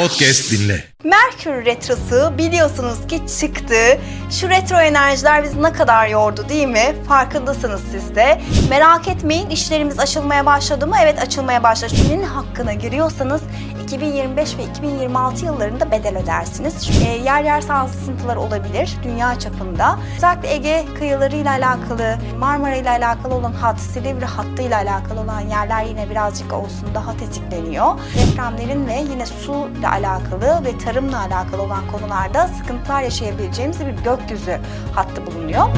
Podcast dinle. Merkür Retrosu biliyorsunuz ki çıktı. Şu retro enerjiler bizi ne kadar yordu değil mi? Farkındasınız siz de. Merak etmeyin işlerimiz açılmaya başladı mı? Evet açılmaya başladı. Kimin hakkına giriyorsanız 2025 ve 2026 yıllarında bedel ödersiniz. E, yer yer sarsıntılar olabilir dünya çapında. Özellikle Ege kıyılarıyla alakalı, Marmara ile alakalı olan hat, Silivri hattıyla alakalı olan yerler yine birazcık olsun daha tetikleniyor. Depremlerin ve yine su ile alakalı ve tarımla alakalı olan konularda sıkıntılar yaşayabileceğimiz bir gökyüzü hattı bulunuyor.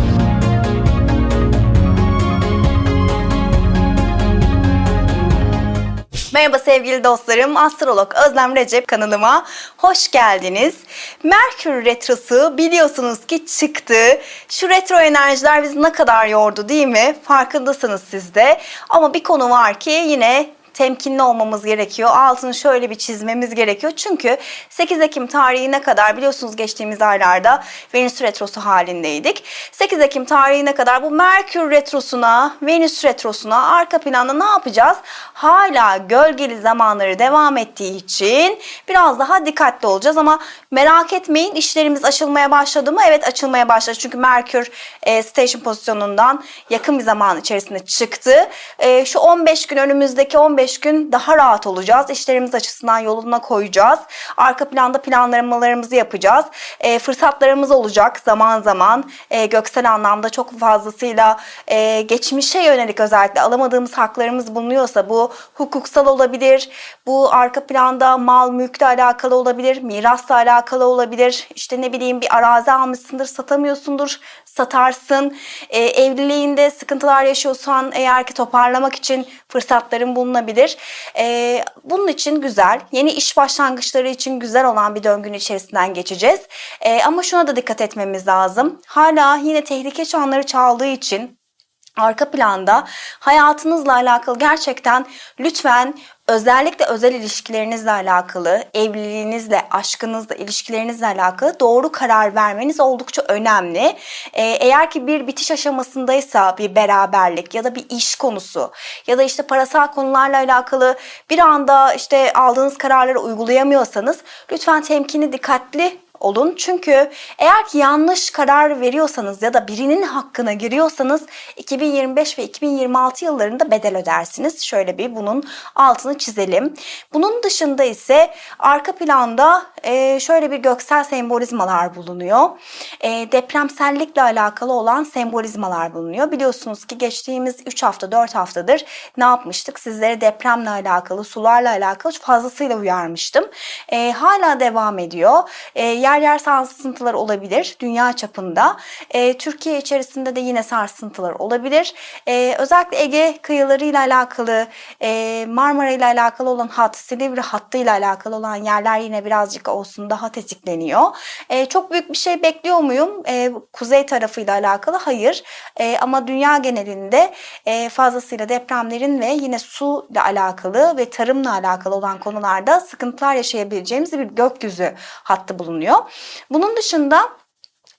Merhaba sevgili dostlarım. Astrolog Özlem Recep kanalıma hoş geldiniz. Merkür Retrosu biliyorsunuz ki çıktı. Şu retro enerjiler bizi ne kadar yordu değil mi? Farkındasınız siz de. Ama bir konu var ki yine temkinli olmamız gerekiyor. Altını şöyle bir çizmemiz gerekiyor. Çünkü 8 Ekim tarihine kadar biliyorsunuz geçtiğimiz aylarda Venüs retrosu halindeydik. 8 Ekim tarihine kadar bu Merkür retrosuna, Venüs retrosuna arka planda ne yapacağız? Hala gölgeli zamanları devam ettiği için biraz daha dikkatli olacağız ama merak etmeyin işlerimiz açılmaya başladı mı? Evet açılmaya başladı. Çünkü Merkür e, station pozisyonundan yakın bir zaman içerisinde çıktı. E, şu 15 gün önümüzdeki 15 gün daha rahat olacağız. İşlerimiz açısından yoluna koyacağız. Arka planda planlamalarımızı yapacağız. E, fırsatlarımız olacak zaman zaman. E, göksel anlamda çok fazlasıyla e, geçmişe yönelik özellikle alamadığımız haklarımız bulunuyorsa bu hukuksal olabilir. Bu arka planda mal mülkle alakalı olabilir. Mirasla alakalı olabilir. İşte ne bileyim bir arazi almışsındır satamıyorsundur satarsın. E, evliliğinde sıkıntılar yaşıyorsan eğer ki toparlamak için fırsatların bulunabilir. E, bunun için güzel, yeni iş başlangıçları için güzel olan bir döngünün içerisinden geçeceğiz. E, ama şuna da dikkat etmemiz lazım. Hala yine tehlike çanları çaldığı için arka planda hayatınızla alakalı gerçekten lütfen özellikle özel ilişkilerinizle alakalı, evliliğinizle, aşkınızla, ilişkilerinizle alakalı doğru karar vermeniz oldukça önemli. Ee, eğer ki bir bitiş aşamasındaysa bir beraberlik ya da bir iş konusu ya da işte parasal konularla alakalı bir anda işte aldığınız kararları uygulayamıyorsanız lütfen temkinli, dikkatli olun. Çünkü eğer ki yanlış karar veriyorsanız ya da birinin hakkına giriyorsanız 2025 ve 2026 yıllarında bedel ödersiniz. Şöyle bir bunun altını çizelim. Bunun dışında ise arka planda e, şöyle bir göksel sembolizmalar bulunuyor. E, depremsellikle alakalı olan sembolizmalar bulunuyor. Biliyorsunuz ki geçtiğimiz 3 hafta 4 haftadır ne yapmıştık? Sizlere depremle alakalı, sularla alakalı fazlasıyla uyarmıştım. E, hala devam ediyor. E, yer yer sarsıntılar olabilir dünya çapında. E, Türkiye içerisinde de yine sarsıntılar olabilir. E, özellikle Ege kıyılarıyla alakalı, e, Marmara ile alakalı olan hat, Silivri hattıyla alakalı olan yerler yine birazcık olsun daha tetikleniyor. E, çok büyük bir şey bekliyor muyum? E, kuzey tarafıyla alakalı hayır. E, ama dünya genelinde e, fazlasıyla depremlerin ve yine su ile alakalı ve tarımla alakalı olan konularda sıkıntılar yaşayabileceğimiz bir gökyüzü hattı bulunuyor. Bunun dışında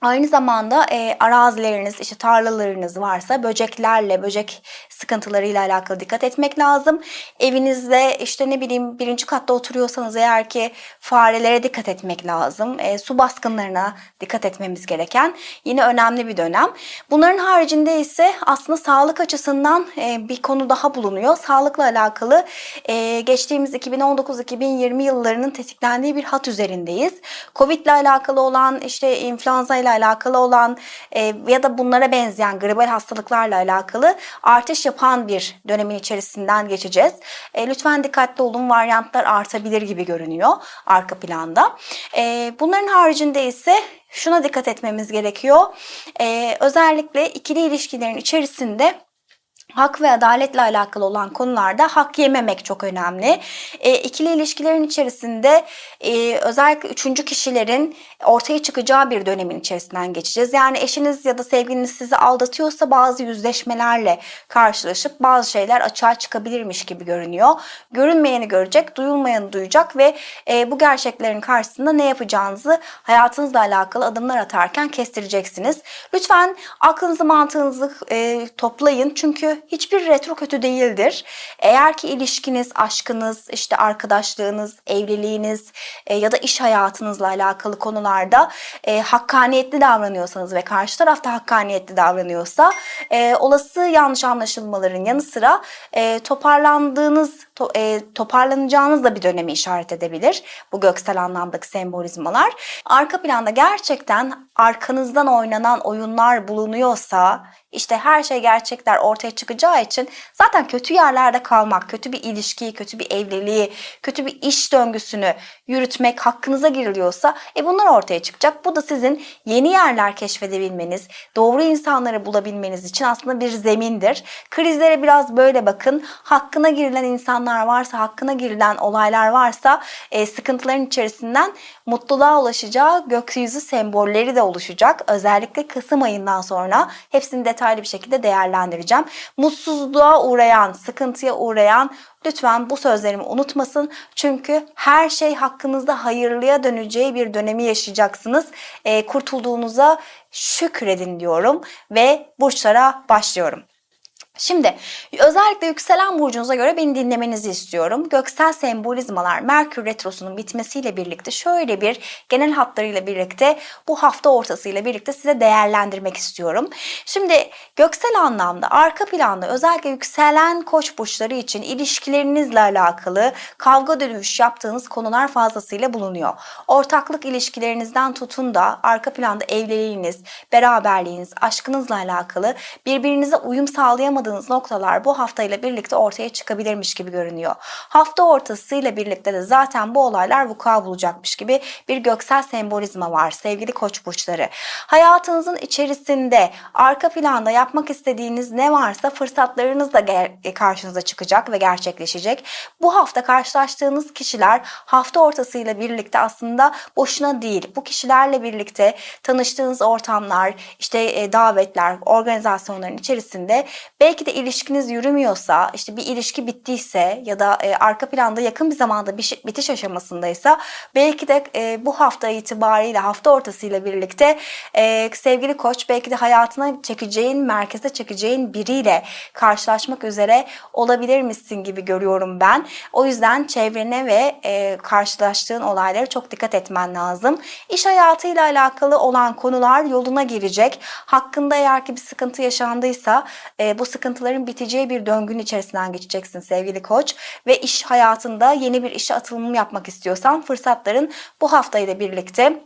Aynı zamanda e, arazileriniz, işte tarlalarınız varsa böceklerle, böcek sıkıntılarıyla alakalı dikkat etmek lazım. Evinizde işte ne bileyim birinci katta oturuyorsanız eğer ki farelere dikkat etmek lazım. E, su baskınlarına dikkat etmemiz gereken yine önemli bir dönem. Bunların haricinde ise aslında sağlık açısından e, bir konu daha bulunuyor. Sağlıkla alakalı e, geçtiğimiz 2019-2020 yıllarının tetiklendiği bir hat üzerindeyiz. Covid ile alakalı olan işte influenza ile alakalı olan e, ya da bunlara benzeyen gribal hastalıklarla alakalı artış yapan bir dönemin içerisinden geçeceğiz. E, lütfen dikkatli olun varyantlar artabilir gibi görünüyor arka planda. E, bunların haricinde ise şuna dikkat etmemiz gerekiyor. E, özellikle ikili ilişkilerin içerisinde Hak ve adaletle alakalı olan konularda hak yememek çok önemli. E, ikili ilişkilerin içerisinde e, özellikle üçüncü kişilerin ortaya çıkacağı bir dönemin içerisinden geçeceğiz. Yani eşiniz ya da sevgiliniz sizi aldatıyorsa bazı yüzleşmelerle karşılaşıp bazı şeyler açığa çıkabilirmiş gibi görünüyor. Görünmeyeni görecek, duyulmayanı duyacak ve e, bu gerçeklerin karşısında ne yapacağınızı hayatınızla alakalı adımlar atarken kestireceksiniz. Lütfen aklınızı mantığınızı e, toplayın çünkü hiçbir retro kötü değildir. Eğer ki ilişkiniz, aşkınız, işte arkadaşlığınız, evliliğiniz e, ya da iş hayatınızla alakalı konularda e, hakkaniyetli davranıyorsanız ve karşı tarafta hakkaniyetli davranıyorsa e, olası yanlış anlaşılmaların yanı sıra e, toparlandığınız, to, e, toparlanacağınız da bir dönemi işaret edebilir. Bu göksel anlamdaki sembolizmalar. Arka planda gerçekten arkanızdan oynanan oyunlar bulunuyorsa işte her şey gerçekler ortaya çıkacağı için zaten kötü yerlerde kalmak, kötü bir ilişkiyi, kötü bir evliliği, kötü bir iş döngüsünü yürütmek hakkınıza giriliyorsa e bunlar ortaya çıkacak. Bu da sizin yeni yerler keşfedebilmeniz, doğru insanları bulabilmeniz için aslında bir zemindir. Krizlere biraz böyle bakın. Hakkına girilen insanlar varsa, hakkına girilen olaylar varsa e, sıkıntıların içerisinden mutluluğa ulaşacağı gökyüzü sembolleri de oluşacak. Özellikle Kasım ayından sonra hepsini detaylı bir şekilde değerlendireceğim. Mutsuzluğa uğrayan, sıkıntıya uğrayan lütfen bu sözlerimi unutmasın. Çünkü her şey hakkınızda hayırlıya döneceği bir dönemi yaşayacaksınız. E, kurtulduğunuza şükredin diyorum ve burçlara başlıyorum. Şimdi özellikle yükselen burcunuza göre beni dinlemenizi istiyorum. Göksel sembolizmalar Merkür Retrosu'nun bitmesiyle birlikte şöyle bir genel hatlarıyla birlikte bu hafta ortasıyla birlikte size değerlendirmek istiyorum. Şimdi göksel anlamda arka planda özellikle yükselen koç burçları için ilişkilerinizle alakalı kavga dönüş yaptığınız konular fazlasıyla bulunuyor. Ortaklık ilişkilerinizden tutun da arka planda evliliğiniz, beraberliğiniz, aşkınızla alakalı birbirinize uyum sağlayamadığınız anlamadığınız noktalar bu haftayla birlikte ortaya çıkabilirmiş gibi görünüyor. Hafta ortasıyla birlikte de zaten bu olaylar vuku bulacakmış gibi bir göksel sembolizma var sevgili koç burçları. Hayatınızın içerisinde arka planda yapmak istediğiniz ne varsa fırsatlarınız da karşınıza çıkacak ve gerçekleşecek. Bu hafta karşılaştığınız kişiler hafta ortasıyla birlikte aslında boşuna değil. Bu kişilerle birlikte tanıştığınız ortamlar, işte e, davetler, organizasyonların içerisinde belki belki de ilişkiniz yürümüyorsa, işte bir ilişki bittiyse ya da e, arka planda yakın bir zamanda bir bitiş aşamasındaysa belki de e, bu hafta itibariyle hafta ortasıyla birlikte e, sevgili koç belki de hayatına çekeceğin, merkeze çekeceğin biriyle karşılaşmak üzere olabilir misin gibi görüyorum ben. O yüzden çevrene ve e, karşılaştığın olaylara çok dikkat etmen lazım. İş hayatıyla alakalı olan konular yoluna girecek. Hakkında eğer ki bir sıkıntı yaşandıysa e, bu sıkıntı sıkıntıların biteceği bir döngünün içerisinden geçeceksin sevgili koç. Ve iş hayatında yeni bir işe atılım yapmak istiyorsan fırsatların bu haftayla birlikte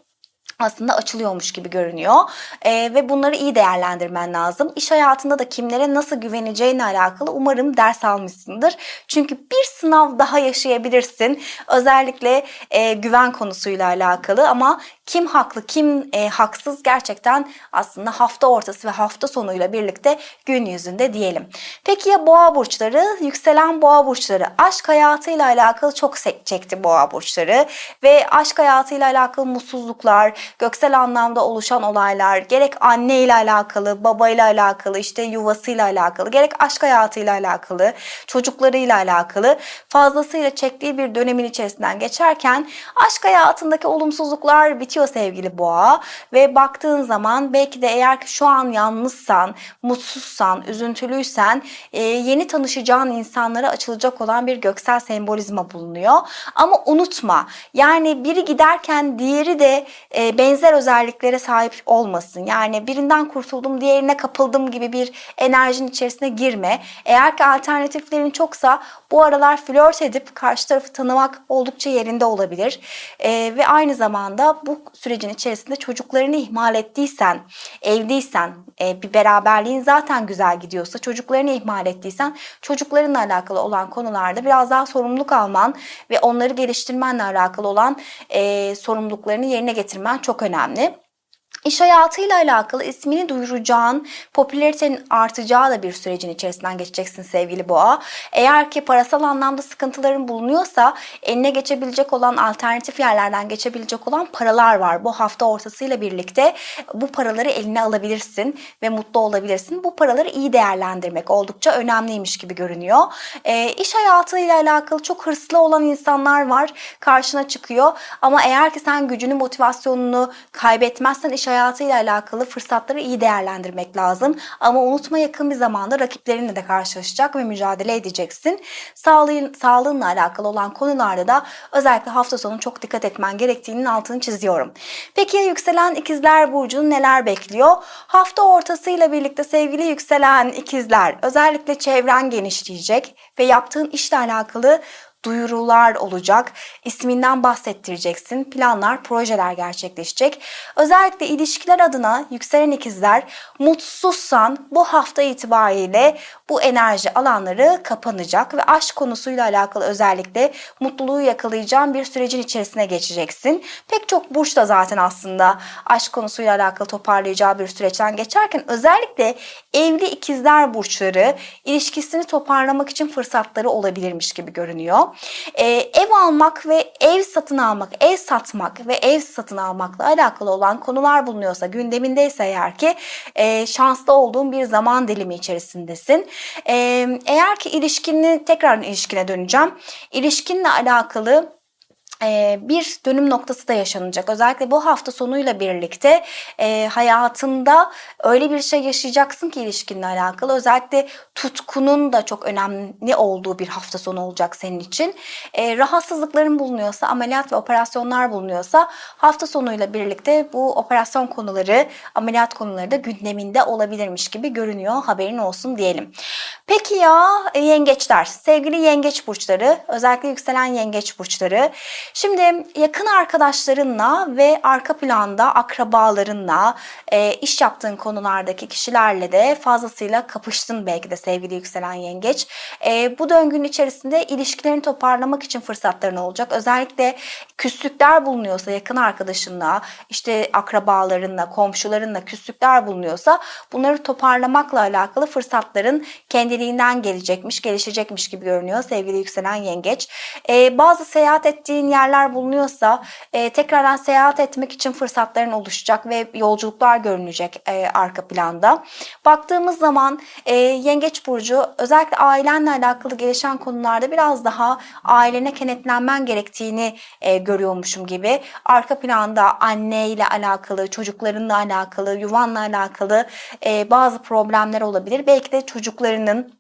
aslında açılıyormuş gibi görünüyor ee, ve bunları iyi değerlendirmen lazım. İş hayatında da kimlere nasıl güveneceğine alakalı umarım ders almışsındır. Çünkü bir sınav daha yaşayabilirsin. Özellikle e, güven konusuyla alakalı ama kim haklı kim e, haksız gerçekten aslında hafta ortası ve hafta sonuyla birlikte gün yüzünde diyelim. Peki ya boğa burçları? Yükselen boğa burçları aşk hayatıyla alakalı çok çekti boğa burçları ve aşk hayatıyla alakalı mutsuzluklar, göksel anlamda oluşan olaylar, gerek anne ile alakalı, baba ile alakalı, işte yuvasıyla alakalı, gerek aşk hayatıyla alakalı, çocuklarıyla alakalı fazlasıyla çektiği bir dönemin içerisinden geçerken aşk hayatındaki olumsuzluklar bitiyor geçiyor sevgili boğa ve baktığın zaman belki de eğer ki şu an yalnızsan, mutsuzsan, üzüntülüysen e, yeni tanışacağın insanlara açılacak olan bir göksel sembolizma bulunuyor. Ama unutma yani biri giderken diğeri de e, benzer özelliklere sahip olmasın. Yani birinden kurtuldum diğerine kapıldım gibi bir enerjinin içerisine girme. Eğer ki alternatiflerin çoksa bu aralar flört edip karşı tarafı tanımak oldukça yerinde olabilir. E, ve aynı zamanda bu sürecin içerisinde çocuklarını ihmal ettiysen, evliysen, e, bir beraberliğin zaten güzel gidiyorsa, çocuklarını ihmal ettiysen, çocuklarınla alakalı olan konularda biraz daha sorumluluk alman ve onları geliştirmenle alakalı olan e, sorumluluklarını yerine getirmen çok önemli. İş hayatıyla alakalı ismini duyuracağın, popülaritenin artacağı da bir sürecin içerisinden geçeceksin sevgili boğa. Eğer ki parasal anlamda sıkıntıların bulunuyorsa eline geçebilecek olan alternatif yerlerden geçebilecek olan paralar var. Bu hafta ortasıyla birlikte bu paraları eline alabilirsin ve mutlu olabilirsin. Bu paraları iyi değerlendirmek oldukça önemliymiş gibi görünüyor. E, iş hayatıyla alakalı çok hırslı olan insanlar var. Karşına çıkıyor. Ama eğer ki sen gücünü, motivasyonunu kaybetmezsen iş hayatı hayatıyla alakalı fırsatları iyi değerlendirmek lazım. Ama unutma yakın bir zamanda rakiplerinle de karşılaşacak ve mücadele edeceksin. Sağlığın, sağlığınla alakalı olan konularda da özellikle hafta sonu çok dikkat etmen gerektiğinin altını çiziyorum. Peki ya yükselen ikizler burcunu neler bekliyor? Hafta ortasıyla birlikte sevgili yükselen ikizler özellikle çevren genişleyecek ve yaptığın işle alakalı duyurular olacak. İsminden bahsettireceksin. Planlar, projeler gerçekleşecek. Özellikle ilişkiler adına yükselen ikizler mutsuzsan bu hafta itibariyle bu enerji alanları kapanacak ve aşk konusuyla alakalı özellikle mutluluğu yakalayacağın bir sürecin içerisine geçeceksin. Pek çok burç da zaten aslında aşk konusuyla alakalı toparlayacağı bir süreçten geçerken özellikle evli ikizler burçları ilişkisini toparlamak için fırsatları olabilirmiş gibi görünüyor. Ee, ev almak ve ev satın almak, ev satmak ve ev satın almakla alakalı olan konular bulunuyorsa, gündemindeyse eğer ki e, şanslı olduğun bir zaman dilimi içerisindesin. E, eğer ki ilişkini tekrar ilişkine döneceğim. İlişkinle alakalı e, bir dönüm noktası da yaşanacak. Özellikle bu hafta sonuyla birlikte e, hayatında öyle bir şey yaşayacaksın ki ilişkinle alakalı. Özellikle tutkunun da çok önemli olduğu bir hafta sonu olacak senin için. E, rahatsızlıkların bulunuyorsa, ameliyat ve operasyonlar bulunuyorsa hafta sonuyla birlikte bu operasyon konuları, ameliyat konuları da gündeminde olabilirmiş gibi görünüyor. Haberin olsun diyelim. Peki ya yengeçler, sevgili yengeç burçları, özellikle yükselen yengeç burçları. Şimdi yakın arkadaşlarınla ve arka planda akrabalarınla e, iş yaptığın konulardaki kişilerle de fazlasıyla kapıştın belki de sevgili yükselen yengeç. E, bu döngünün içerisinde ilişkilerini toparlamak için fırsatların olacak. Özellikle küslükler bulunuyorsa yakın arkadaşınla, işte akrabalarınla, komşularınla küslükler bulunuyorsa bunları toparlamakla alakalı fırsatların kendiliğinden gelecekmiş, gelişecekmiş gibi görünüyor sevgili yükselen yengeç. E, bazı seyahat ettiğin yerler bulunuyorsa e, tekrardan seyahat etmek için fırsatların oluşacak ve yolculuklar görünecek e, arka planda. Baktığımız zaman e, Yengeç Burcu özellikle ailenle alakalı gelişen konularda biraz daha ailene kenetlenmen gerektiğini e, görüyormuşum gibi. Arka planda anneyle alakalı, çocuklarınla alakalı, yuvanla alakalı e, bazı problemler olabilir. Belki de çocuklarının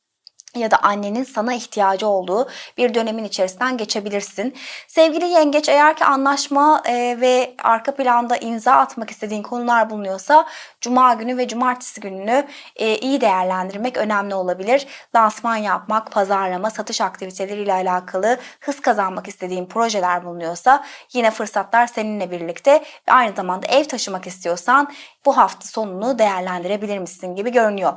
ya da annenin sana ihtiyacı olduğu bir dönemin içerisinden geçebilirsin. Sevgili yengeç eğer ki anlaşma e, ve arka planda imza atmak istediğin konular bulunuyorsa cuma günü ve cumartesi gününü e, iyi değerlendirmek önemli olabilir. Lansman yapmak, pazarlama, satış aktiviteleriyle alakalı hız kazanmak istediğin projeler bulunuyorsa yine fırsatlar seninle birlikte ve aynı zamanda ev taşımak istiyorsan bu hafta sonunu değerlendirebilir misin gibi görünüyor.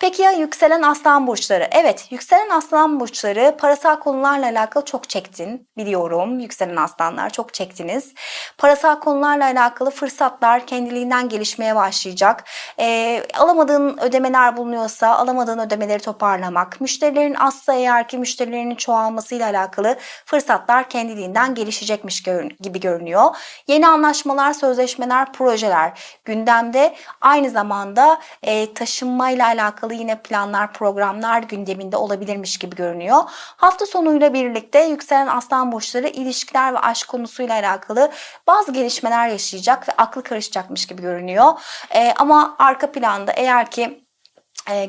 Peki ya yükselen aslan burçları? Evet yükselen aslan burçları parasal konularla alakalı çok çektin biliyorum. Yükselen aslanlar çok çektiniz. Parasal konularla alakalı fırsatlar kendiliğinden gelişmeye başlayacak. E, alamadığın ödemeler bulunuyorsa alamadığın ödemeleri toparlamak. Müşterilerin azsa eğer ki müşterilerinin çoğalmasıyla alakalı fırsatlar kendiliğinden gelişecekmiş gibi görünüyor. Yeni anlaşmalar, sözleşmeler, projeler gündemde. Aynı zamanda e, taşınmayla alakalı yine planlar, programlar gündeminde olabilirmiş gibi görünüyor. Hafta sonuyla birlikte yükselen aslan burçları ilişkiler ve aşk konusuyla alakalı bazı gelişmeler yaşayacak ve aklı karışacakmış gibi görünüyor. E, ama arka planda eğer ki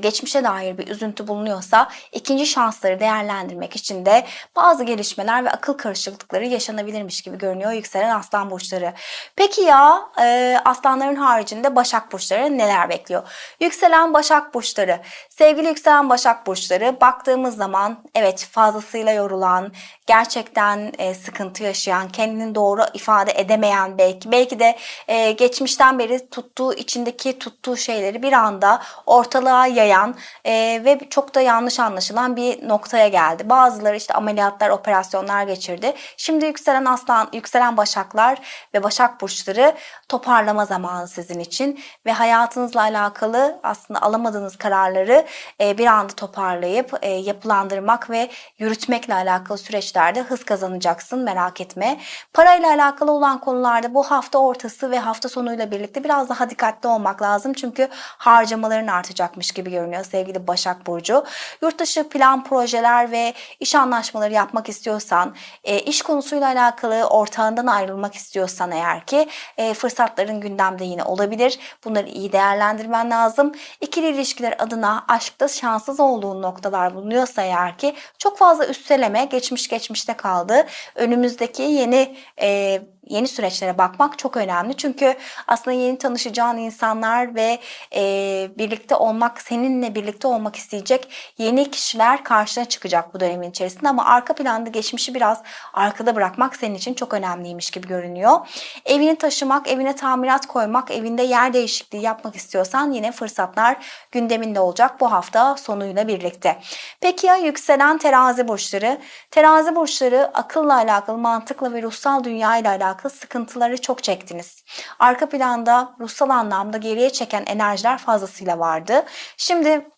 geçmişe dair bir üzüntü bulunuyorsa ikinci şansları değerlendirmek için de bazı gelişmeler ve akıl karışıklıkları yaşanabilirmiş gibi görünüyor yükselen aslan burçları. Peki ya e, aslanların haricinde başak burçları neler bekliyor? Yükselen başak burçları. Sevgili yükselen başak burçları baktığımız zaman evet fazlasıyla yorulan, gerçekten e, sıkıntı yaşayan, kendini doğru ifade edemeyen belki belki de e, geçmişten beri tuttuğu içindeki tuttuğu şeyleri bir anda ortalığa yayan e, ve çok da yanlış anlaşılan bir noktaya geldi. Bazıları işte ameliyatlar, operasyonlar geçirdi. Şimdi yükselen aslan, yükselen başaklar ve başak burçları toparlama zamanı sizin için ve hayatınızla alakalı aslında alamadığınız kararları e, bir anda toparlayıp e, yapılandırmak ve yürütmekle alakalı süreçlerde hız kazanacaksın merak etme. Parayla alakalı olan konularda bu hafta ortası ve hafta sonuyla birlikte biraz daha dikkatli olmak lazım çünkü harcamaların artacakmış gibi görünüyor sevgili Başak Burcu. Yurt dışı plan, projeler ve iş anlaşmaları yapmak istiyorsan, e, iş konusuyla alakalı ortağından ayrılmak istiyorsan eğer ki e, fırsatların gündemde yine olabilir. Bunları iyi değerlendirmen lazım. İkili ilişkiler adına aşkta şanssız olduğun noktalar bulunuyorsa eğer ki çok fazla üsteleme geçmiş geçmişte kaldı. Önümüzdeki yeni e, yeni süreçlere bakmak çok önemli. Çünkü aslında yeni tanışacağın insanlar ve e, birlikte olmak, seninle birlikte olmak isteyecek yeni kişiler karşına çıkacak bu dönemin içerisinde. Ama arka planda geçmişi biraz arkada bırakmak senin için çok önemliymiş gibi görünüyor. Evini taşımak, evine tamirat koymak, evinde yer değişikliği yapmak istiyorsan yine fırsatlar gündeminde olacak bu hafta sonuyla birlikte. Peki ya yükselen terazi burçları? Terazi burçları akılla alakalı, mantıkla ve ruhsal dünya ile alakalı sıkıntıları çok çektiniz. Arka planda ruhsal anlamda geriye çeken enerjiler fazlasıyla vardı. Şimdi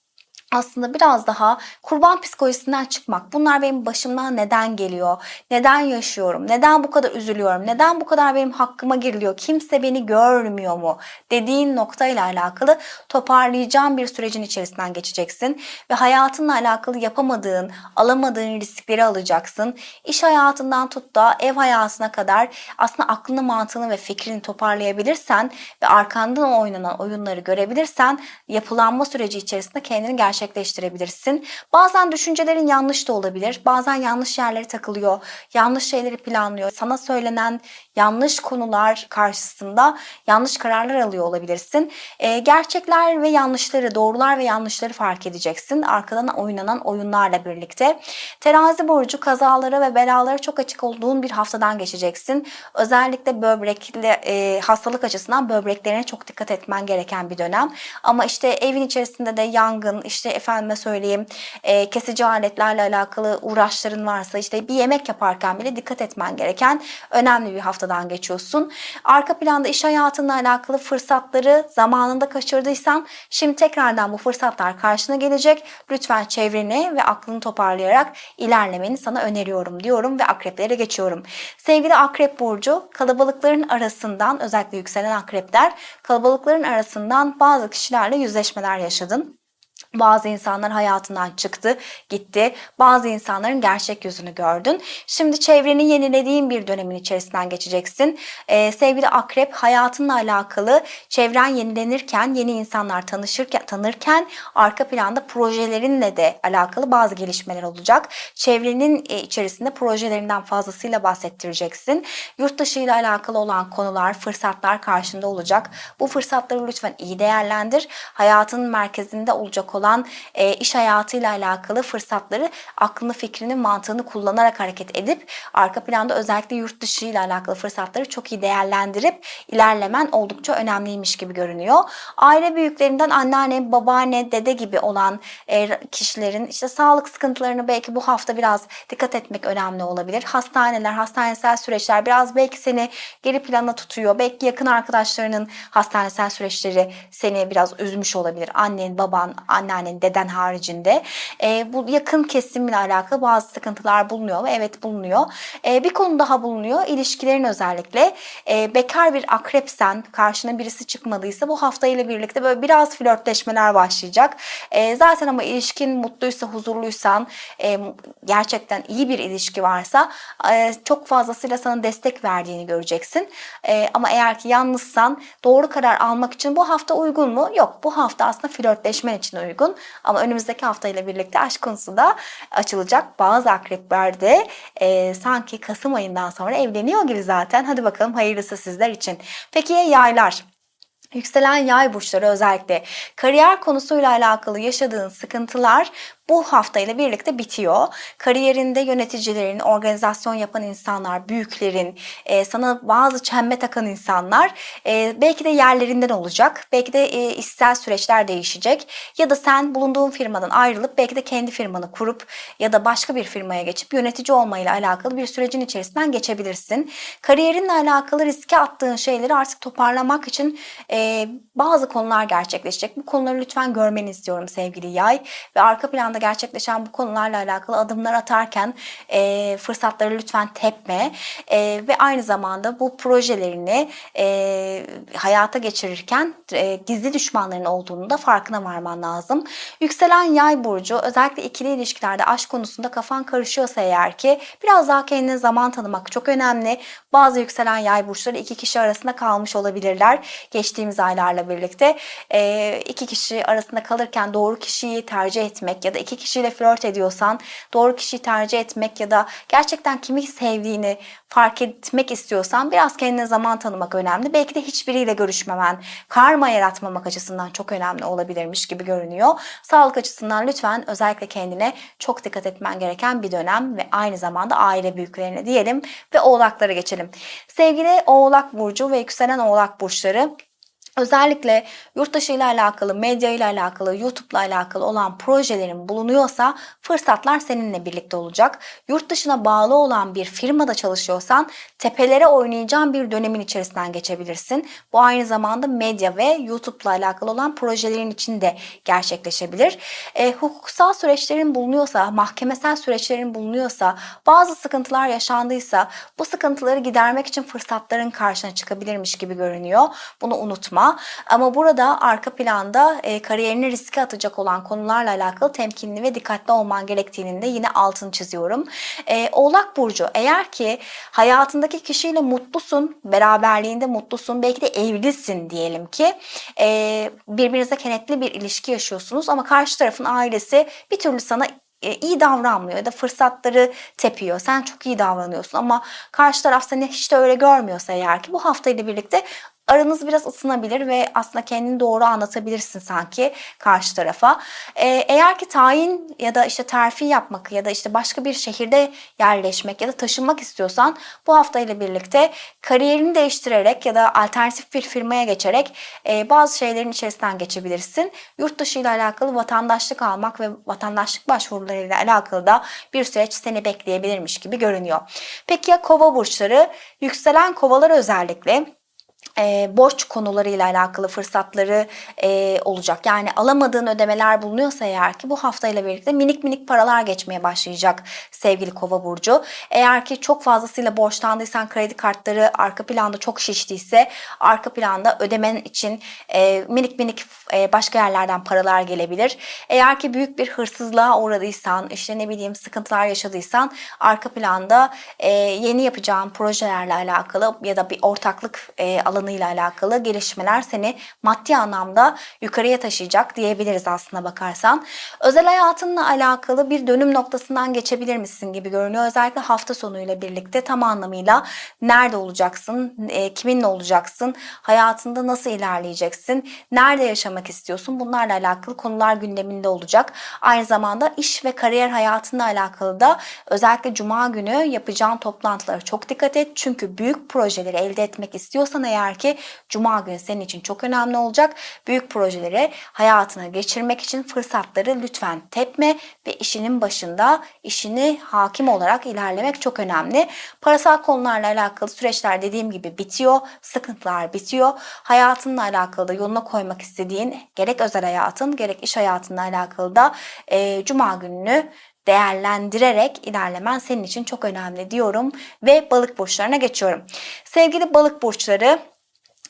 aslında biraz daha kurban psikolojisinden çıkmak. Bunlar benim başımdan neden geliyor? Neden yaşıyorum? Neden bu kadar üzülüyorum? Neden bu kadar benim hakkıma giriliyor? Kimse beni görmüyor mu? Dediğin noktayla alakalı toparlayacağın bir sürecin içerisinden geçeceksin ve hayatınla alakalı yapamadığın, alamadığın riskleri alacaksın. İş hayatından tut da ev hayatına kadar aslında aklını, mantığını ve fikrini toparlayabilirsen ve arkandan oynanan oyunları görebilirsen yapılanma süreci içerisinde kendini gerçekleştirebilirsin gerçekleştirebilirsin. Bazen düşüncelerin yanlış da olabilir. Bazen yanlış yerlere takılıyor. Yanlış şeyleri planlıyor. Sana söylenen yanlış konular karşısında yanlış kararlar alıyor olabilirsin. E, gerçekler ve yanlışları, doğrular ve yanlışları fark edeceksin. Arkadan oynanan oyunlarla birlikte. Terazi burcu kazalara ve belalara çok açık olduğun bir haftadan geçeceksin. Özellikle böbrekle e, hastalık açısından böbreklerine çok dikkat etmen gereken bir dönem. Ama işte evin içerisinde de yangın, işte efendime söyleyeyim e, kesici aletlerle alakalı uğraşların varsa işte bir yemek yaparken bile dikkat etmen gereken önemli bir haftadan geçiyorsun. Arka planda iş hayatınla alakalı fırsatları zamanında kaçırdıysan şimdi tekrardan bu fırsatlar karşına gelecek. Lütfen çevreni ve aklını toparlayarak ilerlemeni sana öneriyorum diyorum ve akreplere geçiyorum. Sevgili akrep burcu kalabalıkların arasından özellikle yükselen akrepler kalabalıkların arasından bazı kişilerle yüzleşmeler yaşadın. Bazı insanlar hayatından çıktı, gitti. Bazı insanların gerçek yüzünü gördün. Şimdi çevreni yenilediğin bir dönemin içerisinden geçeceksin. Ee, sevgili akrep hayatınla alakalı çevren yenilenirken, yeni insanlar tanışırken, tanırken arka planda projelerinle de alakalı bazı gelişmeler olacak. Çevrenin e, içerisinde projelerinden fazlasıyla bahsettireceksin. Yurt dışı ile alakalı olan konular, fırsatlar karşında olacak. Bu fırsatları lütfen iyi değerlendir. Hayatın merkezinde olacak olan e, iş hayatıyla alakalı fırsatları aklını, fikrini, mantığını kullanarak hareket edip arka planda özellikle yurt dışı ile alakalı fırsatları çok iyi değerlendirip ilerlemen oldukça önemliymiş gibi görünüyor. Aile büyüklerinden anneanne, babaanne, dede gibi olan e, kişilerin işte sağlık sıkıntılarını belki bu hafta biraz dikkat etmek önemli olabilir. Hastaneler, hastanesel süreçler biraz belki seni geri plana tutuyor. Belki yakın arkadaşlarının hastanesel süreçleri seni biraz üzmüş olabilir. Annen, baban, anneannen, deden haricinde. E, bu yakın kesimle alakalı bazı sıkıntılar bulunuyor mu? Evet bulunuyor. E, bir konu daha bulunuyor. İlişkilerin özellikle. E, bekar bir akrepsen, karşına birisi çıkmadıysa bu hafta ile birlikte böyle biraz flörtleşmeler başlayacak. E, zaten ama ilişkin mutluysa, huzurluysan, e, gerçekten iyi bir ilişki varsa e, çok fazlasıyla sana destek verdiğini göreceksin. E, ama eğer ki yalnızsan doğru karar almak için bu hafta uygun mu? Yok. Bu hafta aslında flörtleşmen için uygun. Ama önümüzdeki hafta ile birlikte aşk konusu da açılacak. Bazı akreplerde e, sanki Kasım ayından sonra evleniyor gibi zaten. Hadi bakalım hayırlısı sizler için. Peki ya yaylar? Yükselen yay burçları özellikle kariyer konusuyla alakalı yaşadığın sıkıntılar bu haftayla birlikte bitiyor. Kariyerinde yöneticilerin, organizasyon yapan insanlar, büyüklerin, e, sana bazı çembe takan insanlar e, belki de yerlerinden olacak. Belki de e, işsel süreçler değişecek. Ya da sen bulunduğun firmadan ayrılıp belki de kendi firmanı kurup ya da başka bir firmaya geçip yönetici olmayla alakalı bir sürecin içerisinden geçebilirsin. Kariyerinle alakalı riske attığın şeyleri artık toparlamak için e, bazı konular gerçekleşecek. Bu konuları lütfen görmeni istiyorum sevgili yay ve arka planda zamanda gerçekleşen bu konularla alakalı adımlar atarken e, fırsatları lütfen tepme E, ve aynı zamanda bu projelerini e, hayata geçirirken e, gizli düşmanların olduğunu da farkına varman lazım. Yükselen yay burcu özellikle ikili ilişkilerde aşk konusunda kafan karışıyorsa eğer ki biraz daha kendine zaman tanımak çok önemli. Bazı yükselen yay burçları iki kişi arasında kalmış olabilirler geçtiğimiz aylarla birlikte. E, iki kişi arasında kalırken doğru kişiyi tercih etmek ya da iki kişiyle flört ediyorsan doğru kişiyi tercih etmek ya da gerçekten kimi sevdiğini fark etmek istiyorsan biraz kendine zaman tanımak önemli. Belki de hiçbiriyle görüşmemen, karma yaratmamak açısından çok önemli olabilirmiş gibi görünüyor. Sağlık açısından lütfen özellikle kendine çok dikkat etmen gereken bir dönem ve aynı zamanda aile büyüklerine diyelim ve oğlaklara geçelim. Sevgili oğlak burcu ve yükselen oğlak burçları Özellikle yurt dışı ile alakalı, medya ile alakalı, YouTube ile alakalı olan projelerin bulunuyorsa fırsatlar seninle birlikte olacak. Yurt dışına bağlı olan bir firmada çalışıyorsan tepelere oynayacağın bir dönemin içerisinden geçebilirsin. Bu aynı zamanda medya ve YouTube ile alakalı olan projelerin içinde gerçekleşebilir. E, hukuksal süreçlerin bulunuyorsa, mahkemesel süreçlerin bulunuyorsa, bazı sıkıntılar yaşandıysa bu sıkıntıları gidermek için fırsatların karşına çıkabilirmiş gibi görünüyor. Bunu unutma. Ama burada arka planda e, kariyerini riske atacak olan konularla alakalı temkinli ve dikkatli olman gerektiğinin de yine altını çiziyorum. E, Oğlak Burcu eğer ki hayatındaki kişiyle mutlusun, beraberliğinde mutlusun, belki de evlisin diyelim ki e, birbirinize kenetli bir ilişki yaşıyorsunuz ama karşı tarafın ailesi bir türlü sana e, iyi davranmıyor ya da fırsatları tepiyor. Sen çok iyi davranıyorsun ama karşı taraf seni hiç de öyle görmüyorsa eğer ki bu hafta ile birlikte aranız biraz ısınabilir ve aslında kendini doğru anlatabilirsin sanki karşı tarafa. Ee, eğer ki tayin ya da işte terfi yapmak ya da işte başka bir şehirde yerleşmek ya da taşınmak istiyorsan bu hafta ile birlikte kariyerini değiştirerek ya da alternatif bir firmaya geçerek e, bazı şeylerin içerisinden geçebilirsin. Yurt dışı ile alakalı vatandaşlık almak ve vatandaşlık başvurularıyla alakalı da bir süreç seni bekleyebilirmiş gibi görünüyor. Peki ya kova burçları? Yükselen kovalar özellikle e, borç konularıyla alakalı fırsatları e, olacak. Yani alamadığın ödemeler bulunuyorsa eğer ki bu haftayla birlikte minik minik paralar geçmeye başlayacak sevgili kova burcu. Eğer ki çok fazlasıyla borçlandıysan kredi kartları arka planda çok şiştiyse arka planda ödemen için e, minik minik e, başka yerlerden paralar gelebilir. Eğer ki büyük bir hırsızlığa uğradıysan işte ne bileyim sıkıntılar yaşadıysan arka planda e, yeni yapacağın projelerle alakalı ya da bir ortaklık e, alanı alanıyla alakalı gelişmeler seni maddi anlamda yukarıya taşıyacak diyebiliriz aslına bakarsan. Özel hayatınla alakalı bir dönüm noktasından geçebilir misin gibi görünüyor. Özellikle hafta sonuyla birlikte tam anlamıyla nerede olacaksın, e, kiminle olacaksın, hayatında nasıl ilerleyeceksin, nerede yaşamak istiyorsun bunlarla alakalı konular gündeminde olacak. Aynı zamanda iş ve kariyer hayatınla alakalı da özellikle cuma günü yapacağın toplantılara çok dikkat et. Çünkü büyük projeleri elde etmek istiyorsan eğer ki Cuma günü senin için çok önemli olacak. Büyük projeleri hayatına geçirmek için fırsatları lütfen tepme ve işinin başında işini hakim olarak ilerlemek çok önemli. Parasal konularla alakalı süreçler dediğim gibi bitiyor. Sıkıntılar bitiyor. Hayatınla alakalı da yoluna koymak istediğin gerek özel hayatın gerek iş hayatınla alakalı da e, Cuma gününü değerlendirerek ilerlemen senin için çok önemli diyorum ve balık burçlarına geçiyorum. Sevgili balık burçları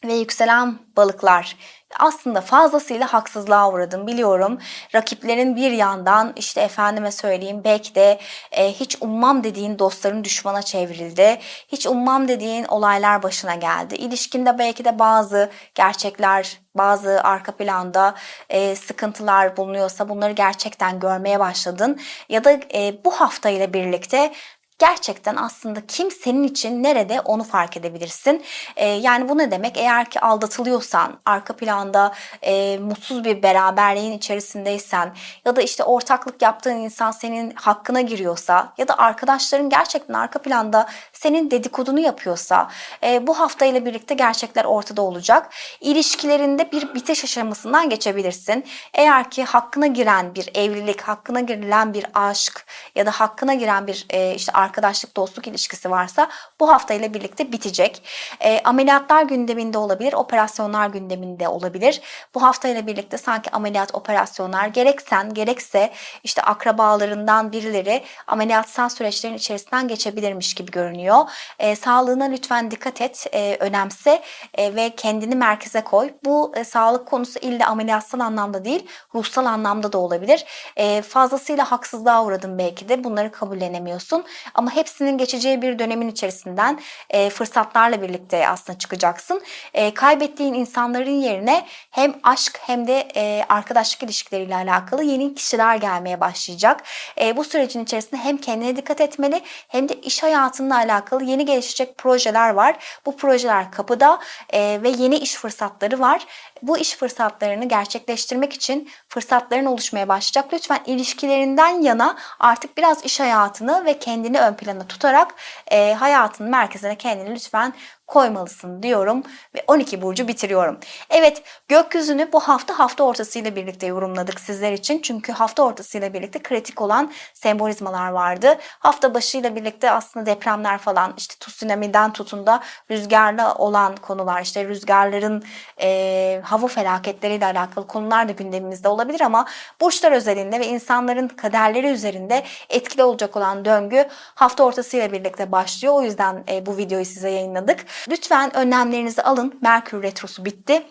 ve yükselen balıklar aslında fazlasıyla haksızlığa uğradım biliyorum. Rakiplerin bir yandan işte efendime söyleyeyim belki de e, hiç ummam dediğin dostların düşmana çevrildi. Hiç ummam dediğin olaylar başına geldi. İlişkinde belki de bazı gerçekler bazı arka planda e, sıkıntılar bulunuyorsa bunları gerçekten görmeye başladın. Ya da e, bu hafta ile birlikte gerçekten aslında kim senin için nerede onu fark edebilirsin. E, yani bu ne demek? Eğer ki aldatılıyorsan, arka planda e, mutsuz bir beraberliğin içerisindeysen ya da işte ortaklık yaptığın insan senin hakkına giriyorsa ya da arkadaşların gerçekten arka planda senin dedikodunu yapıyorsa e, bu hafta ile birlikte gerçekler ortada olacak. İlişkilerinde bir bitiş aşamasından geçebilirsin. Eğer ki hakkına giren bir evlilik, hakkına girilen bir aşk ya da hakkına giren bir e, işte arkadaşlık, dostluk ilişkisi varsa bu haftayla birlikte bitecek. E, ameliyatlar gündeminde olabilir, operasyonlar gündeminde olabilir. Bu haftayla birlikte sanki ameliyat, operasyonlar gerek sen gerekse işte akrabalarından birileri ameliyatsal süreçlerin içerisinden geçebilirmiş gibi görünüyor. E, sağlığına lütfen dikkat et, e, önemse e, ve kendini merkeze koy. Bu e, sağlık konusu illa ameliyatsal anlamda değil, ruhsal anlamda da olabilir. E, fazlasıyla haksızlığa uğradın belki de bunları kabullenemiyorsun. Ama hepsinin geçeceği bir dönemin içerisinden e, fırsatlarla birlikte aslında çıkacaksın. E, kaybettiğin insanların yerine hem aşk hem de e, arkadaşlık ilişkileriyle alakalı yeni kişiler gelmeye başlayacak. E, bu sürecin içerisinde hem kendine dikkat etmeli hem de iş hayatınla alakalı yeni gelişecek projeler var. Bu projeler kapıda e, ve yeni iş fırsatları var. Bu iş fırsatlarını gerçekleştirmek için fırsatların oluşmaya başlayacak. Lütfen ilişkilerinden yana artık biraz iş hayatını ve kendini ön plana tutarak e, hayatın merkezine kendini lütfen koymalısın diyorum ve 12 burcu bitiriyorum. Evet gökyüzünü bu hafta hafta ortasıyla birlikte yorumladık sizler için. Çünkü hafta ortasıyla birlikte kritik olan sembolizmalar vardı. Hafta başıyla birlikte aslında depremler falan işte tsunami'den tutun da rüzgarla olan konular işte rüzgarların e, hava felaketleriyle alakalı konular da gündemimizde olabilir ama burçlar özelinde ve insanların kaderleri üzerinde etkili olacak olan döngü hafta ortasıyla birlikte başlıyor. O yüzden e, bu videoyu size yayınladık. Lütfen önlemlerinizi alın. Merkür Retrosu bitti.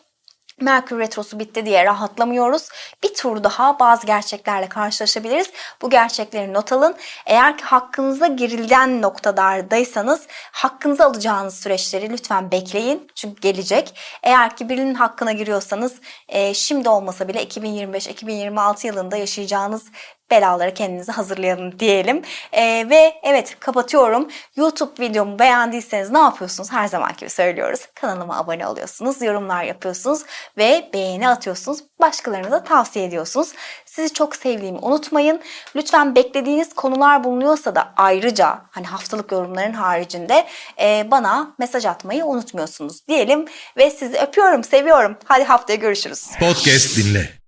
Merkür Retrosu bitti diye rahatlamıyoruz. Bir tur daha bazı gerçeklerle karşılaşabiliriz. Bu gerçekleri not alın. Eğer ki hakkınıza girilen noktadaysanız hakkınıza alacağınız süreçleri lütfen bekleyin. Çünkü gelecek. Eğer ki birinin hakkına giriyorsanız e, şimdi olmasa bile 2025-2026 yılında yaşayacağınız belaları kendinize hazırlayalım diyelim. Ee, ve evet kapatıyorum. YouTube videomu beğendiyseniz ne yapıyorsunuz? Her zaman gibi söylüyoruz. Kanalıma abone oluyorsunuz, yorumlar yapıyorsunuz ve beğeni atıyorsunuz. Başkalarına da tavsiye ediyorsunuz. Sizi çok sevdiğimi unutmayın. Lütfen beklediğiniz konular bulunuyorsa da ayrıca hani haftalık yorumların haricinde e, bana mesaj atmayı unutmuyorsunuz diyelim. Ve sizi öpüyorum, seviyorum. Hadi haftaya görüşürüz. Podcast dinle.